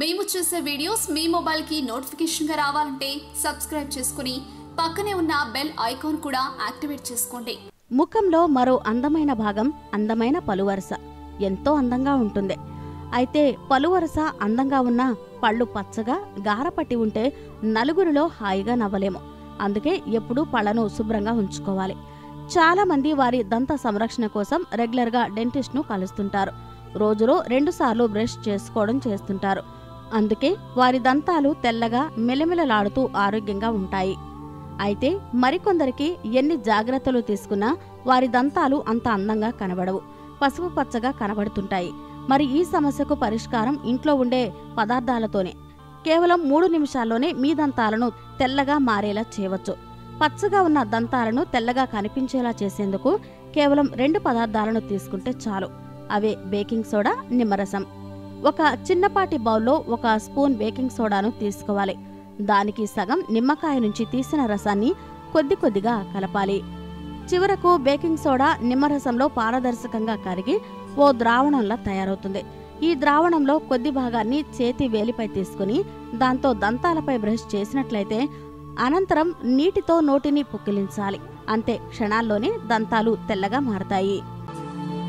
మేము చేసే వీడియోస్ మీ మొబైల్కి నోటిఫికేషన్గా రావాలంటే సబ్స్క్రైబ్ చేసుకుని పక్కనే ఉన్న బెల్ ఐకాన్ కూడా యాక్టివేట్ చేసుకోండి. ముఖంలో మరో అందమైన భాగం అందమైన పలువరస. ఎంతో అందంగా ఉంటుంది. అయితే పలువరస అందంగా ఉన్న పళ్ళు పచ్చగా గారపట్టి ఉంటే నలుగురిలో హాయిగా నవ్వలేము. అందుకే ఎప్పుడూ పళ్ళను శుభ్రంగా ఉంచుకోవాలి. చాలామంది వారి దంత సంరక్షణ కోసం రెగ్యులర్గా డెంటిస్ట్ను కలుస్తుంటారు. రోజులో రెండుసార్లు బ్రష్ చేసుకోవడం చేస్తుంటారు. అందుకే వారి దంతాలు తెల్లగా మెలమెలలాడుతూ ఆరోగ్యంగా ఉంటాయి. అయితే మరికొందరికి ఎన్ని జాగ్రత్తలు తీసుకున్నా వారి దంతాలు అంత అందంగా కనబడవు పసుపు పచ్చగా కనబడుతుంటాయి. మరి ఈ సమస్యకు పరిష్కారం ఇంట్లో ఉండే పదార్థాలతోనే కేవలం మూడు నిమిషాల్లోనే మీ దంతాలను తెల్లగా మారేలా చేయవచ్చు. పచ్చగా ఉన్న దంతాలను తెల్లగా కనిపించేలా చేసేందుకు కేవలం రెండు పదార్థాలను తీసుకుంటే చాలు. అవే బేకింగ్ సోడా నిమ్మరసం. ఒక చిన్నపాటి బౌల్లో ఒక స్పూన్ బేకింగ్ సోడాను తీసుకోవాలి. దానికి సగం నిమ్మకాయ నుంచి తీసిన రసాన్ని కొద్ది కొద్దిగా కలపాలి. చివరకు బేకింగ్ సోడా నిమ్మరసంలో పారదర్శకంగా కరిగి ఓ ద్రావణంలా తయారవుతుంది. ఈ ద్రావణంలో కొద్ది భాగాన్ని చేతి వేలిపై తీసుకుని దాంతో దంతాలపై బ్రష్ చేసినట్లయితే అనంతరం నీటితో నోటిని పుక్కిలించాలి. అంతే క్షణాల్లోనే దంతాలు తెల్లగా మారతాయి.